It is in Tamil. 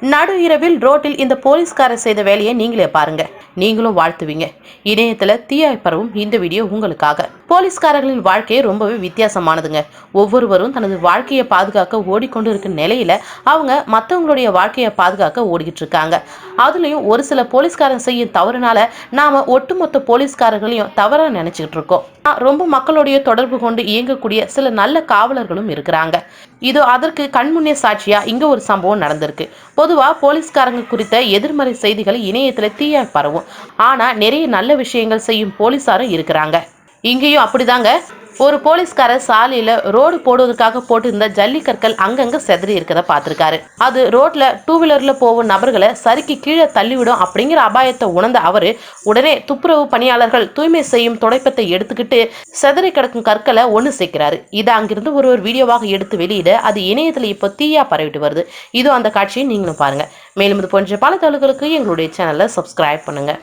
நடு இரவில் ரோட்டில் இந்த போலீஸ்காரர் செய்த வேலையை நீங்களே பாருங்க. நீங்களும் வாழ்த்துவீங்க. இணையத்தில் தீயாய் பரவும் இந்த வீடியோ உங்களுக்காக. போலீஸ்காரர்களின் வாழ்க்கையை ரொம்பவே வித்தியாசமானதுங்க. ஒவ்வொருவரும் தனது வாழ்க்கையை பாதுகாக்க ஓடிக்கொண்டு இருக்க நிலையில அவங்க மற்றவங்களுடைய வாழ்க்கையை பாதுகாக்க ஓடிக்கிட்டு இருக்காங்க அதுலயும் ஒரு சில போலீஸ்காரன் செய்யும் தவறுனால நாம ஒட்டுமொத்த போலீஸ்காரர்களையும் தவறா நினைச்சுக்கிட்டு இருக்கோம் ரொம்ப மக்களுடைய தொடர்பு கொண்டு இயங்கக்கூடிய சில நல்ல காவலர்களும் இருக்கிறாங்க. இதோ அதற்கு கண்முன்னே சாட்சியா இங்க ஒரு சம்பவம் நடந்திருக்கு. பொதுவா போலீஸ்காரங்க குறித்த எதிர்மறை செய்திகள் இணையத்துல தீயா பரவும். ஆனா நிறைய நல்ல விஷயங்கள் செய்யும் போலீசாரும் இருக்கிறாங்க. இங்கேயும் அப்படிதாங்க. ஒரு போலீஸ்காரர் சாலையில ரோடு போடுவதற்காக போட்டிருந்த ஜல்லிக்கற்கள் அங்கங்க செதறி இருக்கிறத பார்த்திருக்காரு. அது ரோட்ல டூ வீலர்ல போகும் நபர்களை சறுக்கி கீழே தள்ளிவிடும் அப்படிங்கிற அபாயத்தை உணர்ந்த அவரு உடனே துப்புரவு பணியாளர்கள் தூய்மை செய்யும் துடைப்பத்தை எடுத்துக்கிட்டு செதறி கிடக்கும் கற்களை ஒன்று சேர்க்கிறாரு. இதை அங்கிருந்து ஒரு ஒரு வீடியோவாக எடுத்து வெளியிட அது இணையத்துல இப்போ தீயா பரவிட்டு வருது. இதோ அந்த காட்சியை நீங்களும் பாருங்க. மேலும் இது போன்ற பல தகவல்களுக்கு எங்களுடைய சேனலை சப்ஸ்கிரைப் பண்ணுங்க.